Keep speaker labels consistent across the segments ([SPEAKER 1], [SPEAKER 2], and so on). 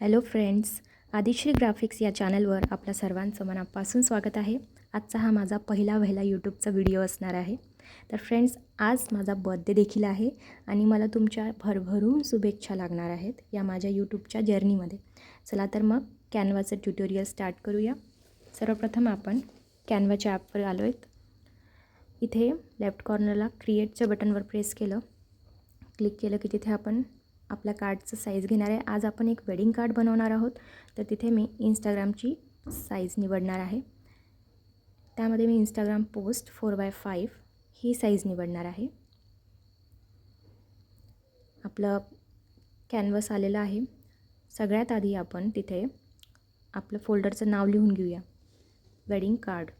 [SPEAKER 1] Hello friends Adishree graphics या चॅनलवर आपल्या सर्वांचं मनापासून स्वागत आहे. आजचा हा माझा पहिला वहिला यूट्यूबचा व्हिडिओ असणार आहे. तर फ्रेंड्स आज माझा बर्थडे देखील आहे आणि मला तुमच्या भरभरून शुभेच्छा लागणार आहेत या माझ्या यूट्यूबच्या जर्नीमध्ये. चला तर मग कॅनवाचं ट्युटोरियल स्टार्ट करूया. सर्वप्रथम आपण कॅनवाच्या ॲपवर आलो आहेत. इथे लेफ्ट कॉर्नरला क्रिएटच्या बटनवर प्रेस केलं. क्लिक केलं की तिथे आपण आपल्या कार्डचं साईज घेणार आहे. आज आपण एक वेडिंग कार्ड बनवणार आहोत. तर तिथे मी इंस्टाग्रामची साईज निवडणार आहे. त्यामध्ये मी Instagram post four by five he size निवडणार आहे. आपलं कॅनवस आलेलं आहे. सगळ्यात आधी आपण तिथे आपलं फोल्डरचं नाव लिहून घेऊया. वेडिंग कार्ड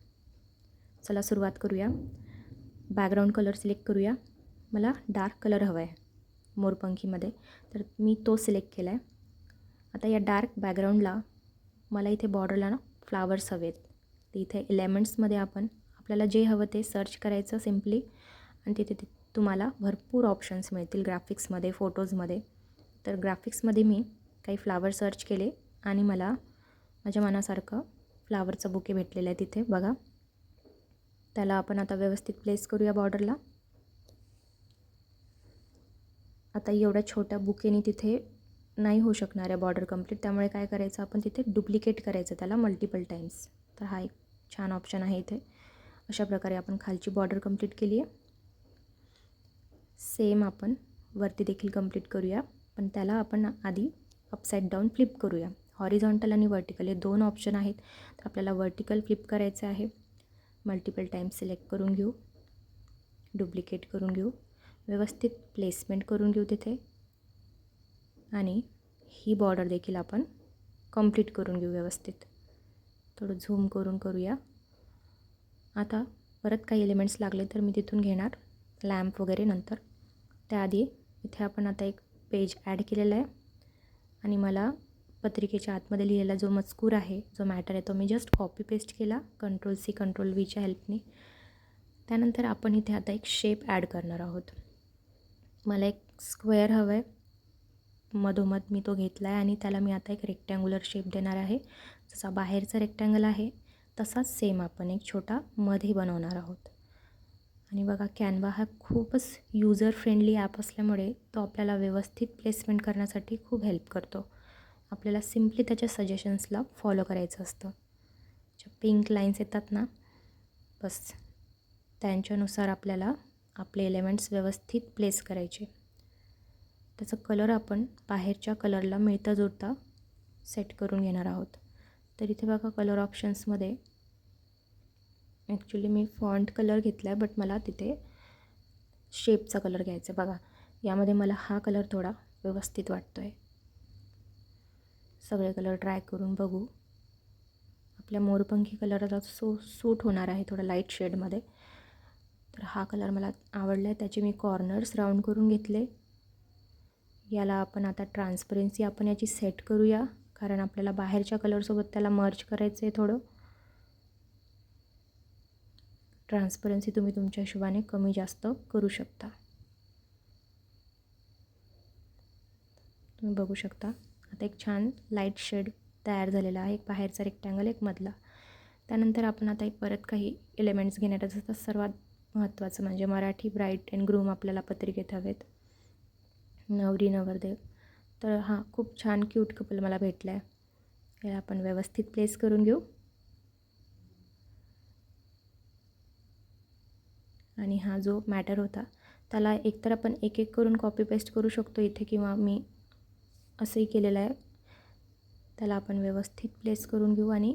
[SPEAKER 1] चला सुरुवात करूया. बॅकग्राऊंड कलर सिलेक्ट करूया. मला डार्क कलर हवा आहे मोरपंखीमध्ये. तर मी तो सिलेक्ट केला आहे आता या डार्क बॅकग्राऊंडला मला इथे बॉर्डरला ना फ्लावर्स हवेत. तर इथे एलेमेंट्समध्ये आपण आपल्याला जे हवं ते सर्च करायचं सिम्पली. आणि तिथे तुम्हाला भरपूर ऑप्शन्स मिळतील ग्राफिक्समध्ये फोटोजमध्ये. तर ग्राफिक्समध्ये मी काही फ्लावर सर्च केले आणि मला माझ्या मनासारखं फ्लावरचं बुके भेटलेलं आहे तिथे. बघा. त्याला आपण आता व्यवस्थित प्लेस करूया बॉर्डरला. आता एवढ्या छोट्या बुकेने तिथे नाही होऊ शकणार आहे बॉर्डर कंप्लीट त्यामुळे काय करायचं आपण तिथे डुप्लिकेट करायचं त्याला मल्टिपल टाईम्स तर हा एक छान ऑप्शन आहे इथे. अशा प्रकारे आपण खालची बॉर्डर कंप्लीट केली आहे. सेम आपण वरती देखील कंप्लीट करूया. पण त्याला आपण आधी अपसाईड डाऊन फ्लिप करूया. हॉरिझॉन्टल आणि वर्टिकल हे दोन ऑप्शन आहेत. तर आपल्याला वर्टिकल फ्लिप करायचं आहे. मल्टिपल टाईम्स सिलेक्ट करून घेऊ. डुप्लिकेट करून घेऊ. व्यवस्थित प्लेसमेंट करून घेऊ तिथे. आणि ही बॉर्डर देखील आपण कंप्लीट करून घेऊ व्यवस्थित. थोडं झूम करून करूया. आता परत काही एलिमेंट्स लागले तर मी तिथून घेणार लॅम्प वगैरे नंतर. त्याआधी इथे आपण आता एक पेज ॲड केलेला आहे. आणि मला पत्रिकेच्या आतमध्ये लिहिलेला जो मजकूर आहे जो मॅटर आहे तो मी जस्ट कॉपी पेस्ट केला. कंट्रोल सी कंट्रोल व्हीच्या हेल्पने त्यानंतर आपण इथे आता एक शेप ॲड करणार आहोत. मला एक स्क्वेअर हवं आहे. मधोमध मी तो घेतला आहे आणि त्याला मी आता एक रेक्टँग्युलर शेप देणार आहे. जसा बाहेरचा रेक्टँगल आहे तसाच सेम आपण एक छोटा मध्ये बनवणार आहोत. आणि बघा कॅनवा हा खूपच युजर फ्रेंडली ॲप असल्यामुळे तो आपल्याला व्यवस्थित प्लेसमेंट करण्यासाठी खूप हेल्प करतो. आपल्याला सिम्पली त्याच्या सजेशन्सला फॉलो करायचं असतं. ज्या पिंक लाईन्स येतात ना बस त्यांच्यानुसार आपल्याला आपले एलिमेंट्स व्यवस्थित प्लेस करायचे. त्याचा कलर आपण बाहेरच्या कलरला मिळता जुळता सेट करून घेणार आहोत. तर इथे बघा कलर ऑप्शन्समध्ये ॲक्च्युली मी फॉन्ट कलर घेतला आहे बट मला तिथे शेपचा कलर घ्यायचा आहे. बघा यामध्ये मला हा कलर थोडा व्यवस्थित वाटतो आहे सगळे कलर ट्राय करून बघू. आपल्या मोरपंखी कलर सो सूट होणार आहे थोडा लाइट शेडमध्ये तर हा कलर मला आवडला आहे. त्याचे मी कॉर्नर्स राऊंड करून घेतले. याला आपण आता ट्रान्सपरन्सी आपण याची सेट करूया कारण आपल्याला बाहेरच्या कलरसोबत त्याला मर्च करायचं आहे थोडं. ट्रान्सपरन्सी तुम्ही तुमच्या हिशोबाने कमी जास्त करू शकता. तुम्ही बघू शकता. आता एक छान लाइट शेड तयार झालेला आहे. एक बाहेरचा रेक्टँगल एक मधला. त्यानंतर आपण आता एक परत काही एलिमेंट्स घेण्यात असतात सर्वात महत्त्वाचं म्हणजे मराठी ब्राईट अँड ग्रूम आपल्याला पत्रिकेत हवेत. नवरी नवरदेव. तर हा खूप छान क्यूट कपल मला भेटलं आहे याला आपण व्यवस्थित प्लेस करून घेऊ. आणि हा जो मॅटर होता त्याला एकतर आपण एक एक करून कॉपी पेस्ट करू शकतो इथे किंवा मी असंही केलेलं आहे. त्याला आपण व्यवस्थित प्लेस करून घेऊ आणि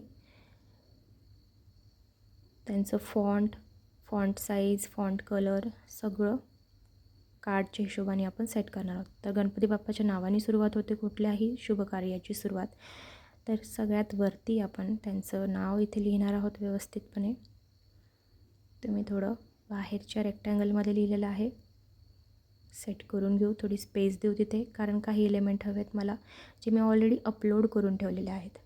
[SPEAKER 1] त्यांचं font font size font colour सगळं कार्डच्या हिशोबाने आपण सेट करणार आहोत. तर गणपती बाप्पाच्या नावाने सुरुवात होते कुठल्याही शुभकार्याची सुरुवात. तर सगळ्यात वरती आपण त्यांचं नाव इथे लिहिणार आहोत व्यवस्थितपणे. तुम्ही थोडं बाहेरच्या रेक्टँगलमध्ये लिहिलेलं आहे. सेट करून घेऊ थोडी स्पेस देऊ तिथे कारण काही एलिमेंट हवेत मला जे मी ऑलरेडी अपलोड करून ठेवलेले आहेत.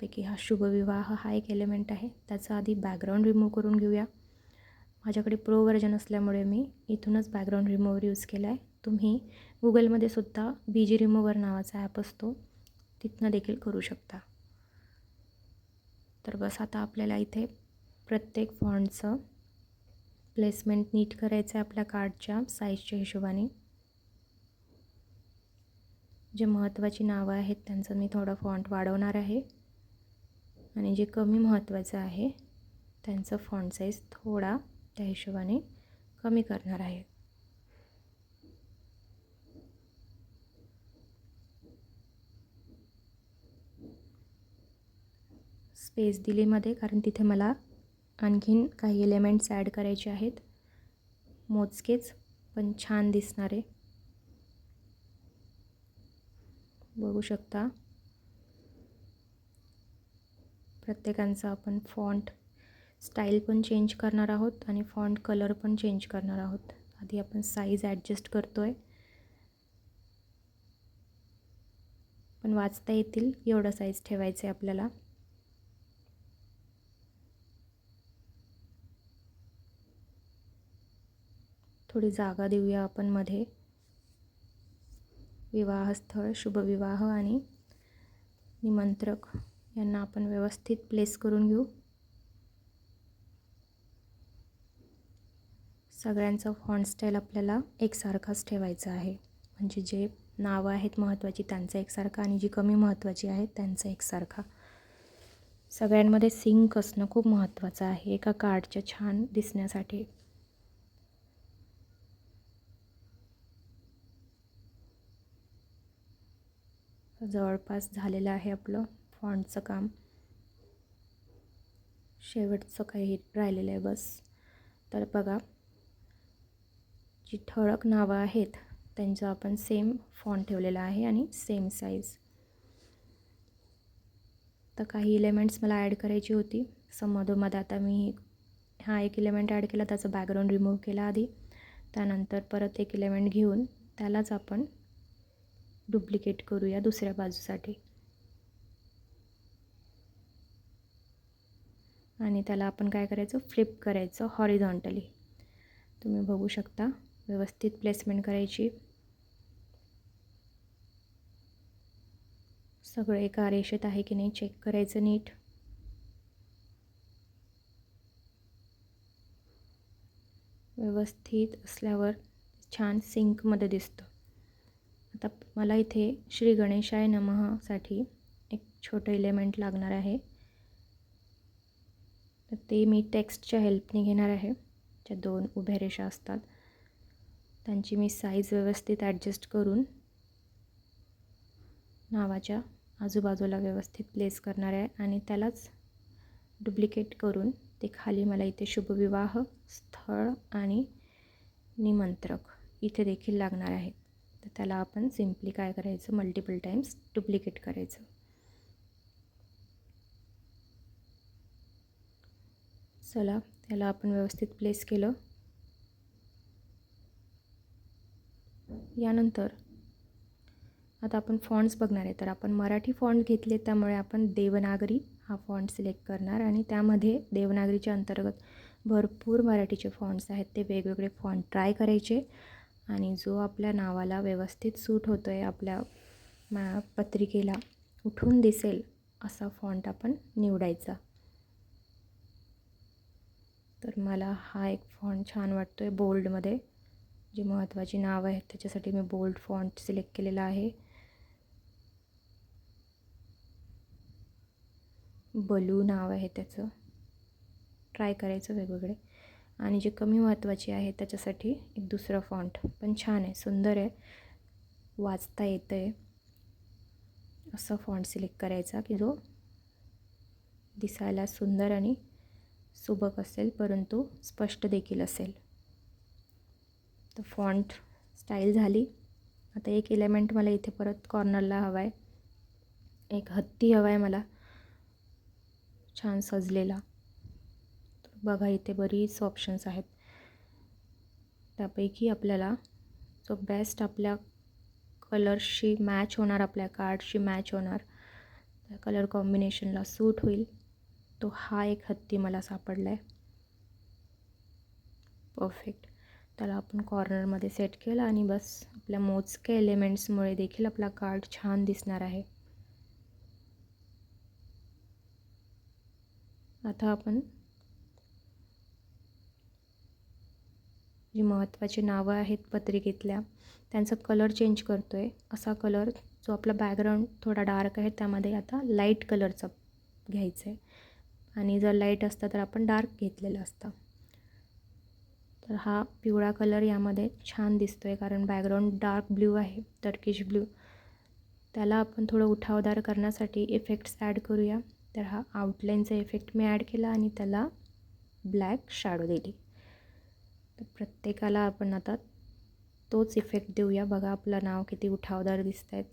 [SPEAKER 1] पैकी हा शुभविवाह हा एक एलिमेंट आहे. त्याचा आधी बॅकग्राऊंड रिमूव्ह करून घेऊया. माझ्याकडे प्रो व्हर्जन असल्यामुळे मी इथूनच बॅकग्राऊंड रिमूव्हर यूज केला आहे तुम्ही गुगलमध्ये सुद्धा बी जी रिमूव्हर नावाचा ॲप असतो. तिथनं देखील करू शकता. तर बस आता आपल्याला इथे प्रत्येक फॉन्टचं प्लेसमेंट नीट करायचं आहे आपल्या कार्डच्या साईजच्या हिशोबाने. जे महत्त्वाची नावं आहेत त्यांचं मी थोडं फॉन्ट वाढवणार आहे. आणि जे कमी महत्त्वाचं आहे त्यांचं फॉन्ट साईज थोडा त्या हिशोबाने कमी करणार आहे. स्पेस दिलीमध्ये कारण तिथे मला आणखीन काही एलिमेंट्स ॲड करायचे आहेत. मोजकेच पण छान दिसणारे. बघू शकता. प्रत्येकांचा आपण फॉन्ट स्टाईल पण चेंज करणार आहोत आणि फॉन्ट कलर पण चेंज करणार आहोत. आधी आपण साईज ॲडजस्ट करतो आहे पण वाचता येतील एवढं साईज ठेवायचं आहे आपल्याला. थोडी जागा देऊया आपण मध्ये. विवाहस्थळ शुभविवाह आणि निमंत्रक. यांना आपण व्यवस्थित प्लेस करून घेऊ. सगळ्यांचा फॉन्ट स्टाईल आपल्याला एकसारखाच ठेवायचा आहे. म्हणजे जे नावं आहेत महत्त्वाची त्यांचा एकसारखा आणि जी कमी महत्त्वाची आहेत त्यांचा एकसारखा. सगळ्यांमध्ये सिंक असणं खूप महत्त्वाचं आहे. एका कार्डच्या छान दिसण्यासाठी. जवळपास झालेलं आहे आपलं. फॉन्टचं काम. शेवटचं काही राहिलेलं आहे बस. तर बघा जी ठळक नावं आहेत त्यांचं आपण सेम फॉन्ट ठेवलेला आहे आणि सेम साईज तर काही इलेमेंट्स मला ॲड करायची होती. समोधोमध्ये आता मी हा एक इलेमेंट ॲड केला त्याचं बॅकग्राऊंड रिमूव्ह केला आधी. त्यानंतर परत एक इलेमेंट घेऊन त्यालाच आपण डुप्लिकेट करूया दुसऱ्या बाजूसाठी. आणि त्याला आपण काय करायचं? फ्लिप करायचं हॉरिझॉन्टली तुम्ही बघू शकता व्यवस्थित प्लेसमेंट करायची. सगळं एका रेषेत आहे की नाही चेक करायचं नीट. व्यवस्थित असल्यावर छान सिंकमध्ये दिसतं. आता मला इथे श्री गणेशाय नमःसाठी एक छोटं इलेमेंट लागणार आहे. तर ते मी टेक्स्टच्या हेल्पने घेणार आहे. ज्या दोन उभ्या रेषा असतात. त्यांची मी साईज व्यवस्थित ॲडजस्ट करून नावाच्या आजूबाजूला व्यवस्थित प्लेस करणार आहे आणि त्यालाच डुप्लिकेट करून ते खाली मला इथे शुभविवाह स्थळ आणि निमंत्रक इथे देखील लागणार आहेत. तर त्याला आपण सिम्पली काय करायचं? मल्टिपल टाईम्स डुप्लिकेट करायचं. चला त्याला आपण व्यवस्थित प्लेस केलं. यानंतर आता आपण फॉन्ट्स बघणार आहे तर आपण मराठी फॉन्ट घेतले त्यामुळे आपण देवनागरी हा फॉन्ट सिलेक्ट करणार आणि त्यामध्ये देवनागरीच्या अंतर्गत भरपूर मराठीचे फॉन्ट्स आहेत. ते वेगवेगळे फॉन्ट ट्राय करायचे आणि जो आपल्या नावाला व्यवस्थित सूट होतो आहे आपल्या मा पत्रिकेला उठून दिसेल असा फॉन्ट आपण निवडायचा. तर मला हा एक फॉन्ट छान वाटतो आहे बोल्डमध्ये जे महत्त्वाची नावं आहेत त्याच्यासाठी मी बोल्ड फॉन्ट सिलेक्ट केलेला आहे. बलू नाव आहे त्याचं. ट्राय करायचं वेगवेगळे. आणि जे कमी महत्त्वाचे आहे त्याच्यासाठी एक दुसरं फॉन्ट पण छान आहे सुंदर आहे. वाचता येतं आहे असा फॉन्ट सिलेक्ट करायचा की जो दिसायला सुंदर आणि सुबक असेल परंतु स्पष्ट देखील असेल. तर फॉन्ट स्टाईल झाली. आता एक एलिमेंट मला इथे परत कॉर्नरला हवा आहे एक हत्ती हवा आहे मला. छान सजलेला. बघा इथे बरीच ऑप्शन्स आहेत. त्यापैकी आपल्याला जो बेस्ट आपल्या कलरशी मॅच होणार आपल्या कार्डशी मॅच होणार त्या कलर कॉम्बिनेशनला सूट होईल. शकतो हा एक हत्ती मला सापडला आहे परफेक्ट त्याला आपण कॉर्नरमध्ये सेट केलं आणि बस आपल्या मोजक्या एलिमेंट्समुळे देखील आपला कार्ड छान दिसणार आहे. आता आपण जी महत्त्वाची नावं आहेत पत्रिकेतल्या त्यांचा कलर चेंज करतो आहे असा कलर जो आपला बॅकग्राऊंड थोडा डार्क आहे त्यामध्ये आता लाइट कलरचा घ्यायचा आहे आणि जर लाइट असतं तर आपण डार्क घेतलेलं असतं. तर हा पिवळा कलर यामध्ये छान दिसतो आहे कारण बॅकग्राऊंड डार्क ब्ल्यू आहे टर्किश ब्ल्यू त्याला आपण थोडं उठावदार करण्यासाठी इफेक्ट्स ॲड करूया. तर हा आउटलाईनचा इफेक्ट मी ॲड केला आणि त्याला ब्लॅक शॅडो दिली. तर प्रत्येकाला आपण आता तोच इफेक्ट देऊया. बघा आपलं नाव किती उठावदार दिसत आहेत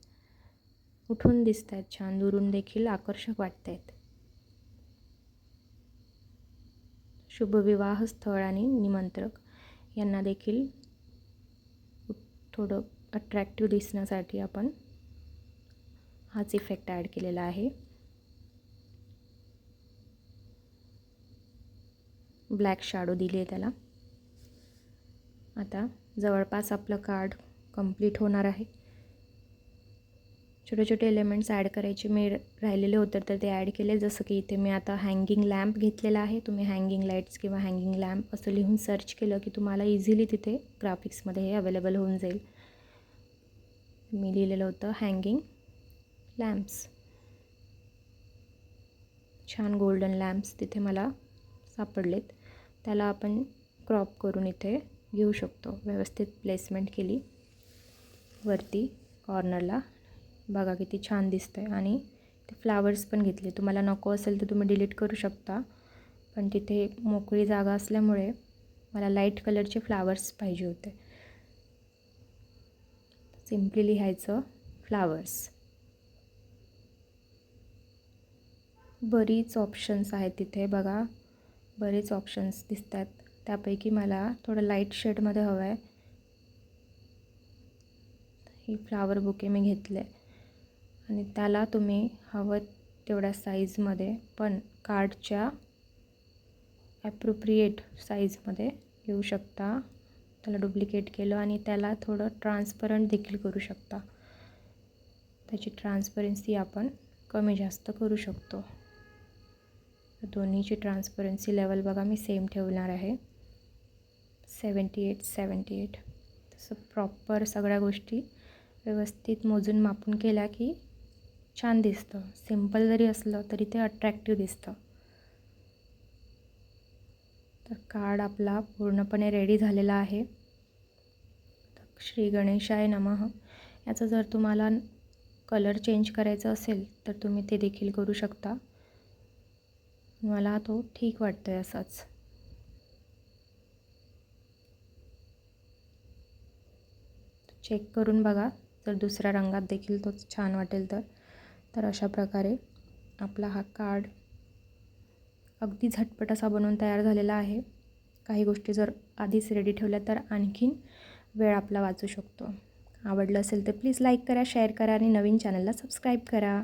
[SPEAKER 1] उठून दिसत आहेत छान. दुरून देखील आकर्षक वाटत आहेत शुभविवाह स्थळ आणि निमंत्रक यांना देखील थोडं अट्रॅक्टिव्ह दिसण्यासाठी आपण हाच इफेक्ट ॲड केलेला आहे. ब्लॅक शॅडो दिली आहे त्याला. आता जवळपास आपलं कार्ड कंप्लीट होणार आहे. छोटे छोटे एलिमेंट्स ॲड करायचे मी राहिलेले होते तर ते ॲड केले. जसं की इथे मी आता हँगिंग लॅम्प घेतलेला आहे. तुम्ही हँगिंग लाईट्स किंवा हँगिंग लॅम्प असं लिहून सर्च केलं की तुम्हाला इझिली तिथे ग्राफिक्समध्ये हे अवेलेबल होऊन जाईल. मी लिहिलेलं होतं हँगिंग लॅम्प्स छान गोल्डन लॅम्प्स तिथे मला सापडलेत. त्याला आपण क्रॉप करून इथे घेऊ शकतो. व्यवस्थित प्लेसमेंट केली. वरती कॉर्नरला बघा किती छान दिसतं आहे आणि ते फ्लावर्स पण घेतले. तुम्हाला नको असेल तर तुम्ही डिलीट करू शकता. पण तिथे मोकळी जागा असल्यामुळे मला लाइट कलरचे फ्लावर्स पाहिजे होते. सिम्पली लिहायचं फ्लावर्स बरीच ऑप्शन्स आहेत तिथे बघा. बरेच ऑप्शन्स दिसत आहेत त्यापैकी मला थोडं लाइट शेडमध्ये हवं आहे ही फ्लावर बुके मी घेतले आणि त्याला तुम्ही हवं तेवढ्या साईजमध्ये पण कार्डच्या ॲप्रोप्रिएट साईजमध्ये घेऊ शकता. त्याला डुप्लिकेट केलं आणि त्याला थोडं ट्रान्सपरंट देखील करू शकता. त्याची ट्रान्सपरन्सी आपण कमी जास्त करू शकतो. दोन्हीची ट्रान्सपरन्सी लेवल बघा मी सेम ठेवणार आहे. सेवन्टी एट सेवन्टी एट तसं प्रॉपर सगळ्या गोष्टी व्यवस्थित मोजून मापून केल्या की छान दिसतं. सिंपल जरी असलं तरी ते अट्रॅक्टिव्ह दिसतं. तर कार्ड आपला पूर्णपणे रेडी झालेला आहे. श्री गणेशाय नमः. याचं जर तुम्हाला कलर चेंज करायचं असेल तर तुम्ही ते देखील करू शकता. मला तो ठीक वाटतो आहे असाच. चेक करून बघा. जर दुसऱ्या रंगात देखील तो छान वाटेल तर. तर अशा प्रकारे आपला हा कार्ड अगदी झटपट असा बनवून तयार झालेला आहे. काही गोष्टी जर आधीच रेडी ठेवल्या तर आणखीन वेळ आपला वाचू शकतो. आवडलं असेल तर प्लीज लाईक करा शेअर करा आणि नवीन चॅनलला सबस्क्राईब करा.